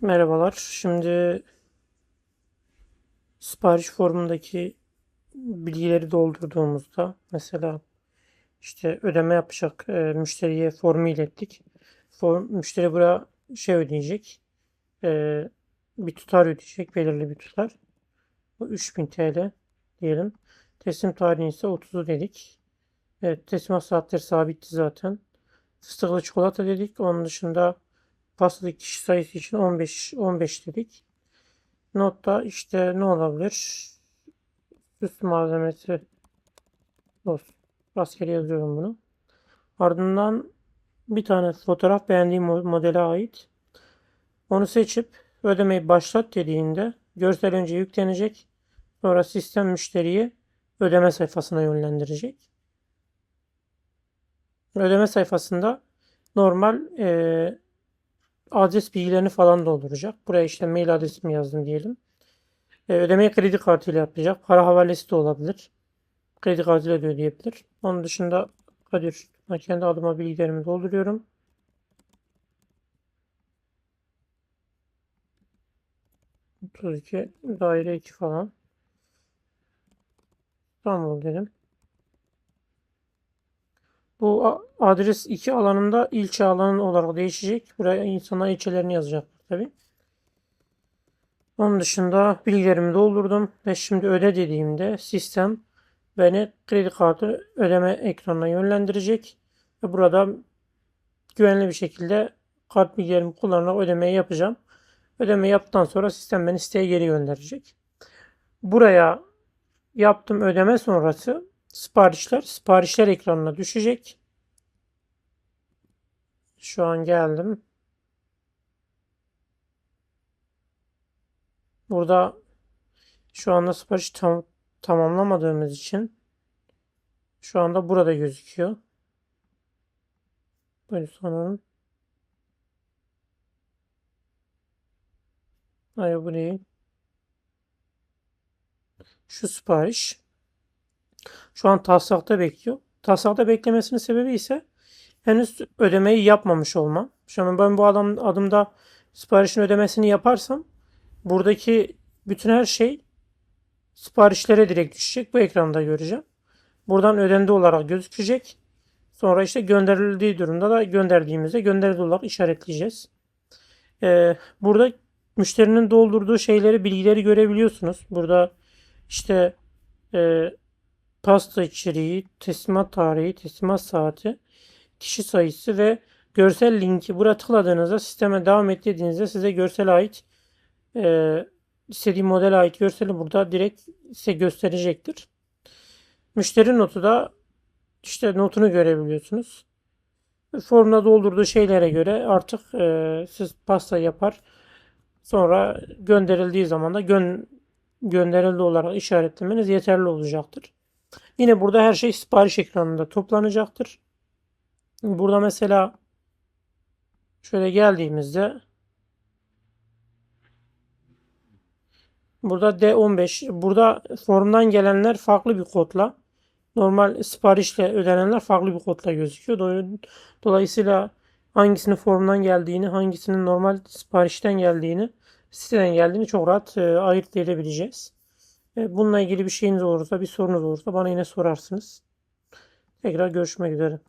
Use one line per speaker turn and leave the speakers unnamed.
Merhabalar. Şimdi sipariş formundaki bilgileri doldurduğumuzda mesela işte ödeme yapacak e, müşteriye formu ilettik. Form, müşteri buraya şey ödeyecek. e, bir tutar ödeyecek. Belirli bir tutar. Bu 3000 TL diyelim. Teslim tarihi ise 30'u dedik. Evet, teslimat saatleri sabitti zaten. Fıstıklı çikolata dedik. Onun dışında pastalı kişi sayısı için 15 15 dedik. Notta işte ne olabilir? Süs malzemesi olsun. Rastgele yazıyorum bunu. Ardından bir tane fotoğraf beğendiğim mo- modele ait. Onu seçip ödemeyi başlat dediğinde görsel önce yüklenecek. Sonra sistem müşteriyi ödeme sayfasına yönlendirecek. Ödeme sayfasında normal eee adres bilgilerini falan dolduracak. Buraya işte mail adresimi yazdım diyelim. E, ödemeyi kredi kartıyla yapacak. Para havalesi de olabilir. Kredi kartıyla da ödeyebilir. Onun dışında Kadir kendi adıma bilgilerimi dolduruyorum. Otuz iki daire 2 falan. İstanbul dedim. Bu a- adres 2 alanında ilçe alanı olarak değişecek. Buraya insanlar ilçelerini yazacak tabii. Onun dışında bilgilerimi doldurdum ve şimdi öde dediğimde sistem beni kredi kartı ödeme ekranına yönlendirecek ve burada güvenli bir şekilde kart bilgilerimi kullanarak ödemeyi yapacağım. Ödeme yaptıktan sonra sistem beni siteye geri gönderecek. Buraya yaptım ödeme sonrası siparişler siparişler ekranına düşecek. Şu an geldim. Burada şu anda sipariş tam, tamamlamadığımız için şu anda burada gözüküyor. Böyle sanırım. Hayır bu değil. Şu sipariş. Şu an taslakta bekliyor. Taslakta beklemesinin sebebi ise henüz ödemeyi yapmamış olmam. An ben bu adam adımda siparişin ödemesini yaparsam buradaki bütün her şey siparişlere direkt düşecek. Bu ekranda göreceğim. Buradan ödendi olarak gözükecek. Sonra işte gönderildiği durumda da gönderdiğimizde gönderildi olarak işaretleyeceğiz. Ee, burada müşterinin doldurduğu şeyleri, bilgileri görebiliyorsunuz. Burada işte e, pasta içeriği, teslimat tarihi, teslimat saati, kişi sayısı ve görsel linki buraya tıkladığınızda sisteme devam et dediğinizde size görsel ait e, istediği modele ait görseli burada direkt size gösterecektir. Müşteri notu da işte notunu görebiliyorsunuz. Formda doldurduğu şeylere göre artık e, siz pasta yapar. Sonra gönderildiği zaman da gön gönderildi olarak işaretlemeniz yeterli olacaktır. Yine burada her şey sipariş ekranında toplanacaktır. Burada mesela şöyle geldiğimizde burada D15 burada formdan gelenler farklı bir kodla normal siparişle ödenenler farklı bir kodla gözüküyor. Do- Dolayısıyla hangisinin formdan geldiğini, hangisinin normal siparişten geldiğini, siteden geldiğini çok rahat e, ayırt edebileceğiz. E, bununla ilgili bir şeyiniz olursa, bir sorunuz olursa bana yine sorarsınız. Tekrar görüşmek üzere.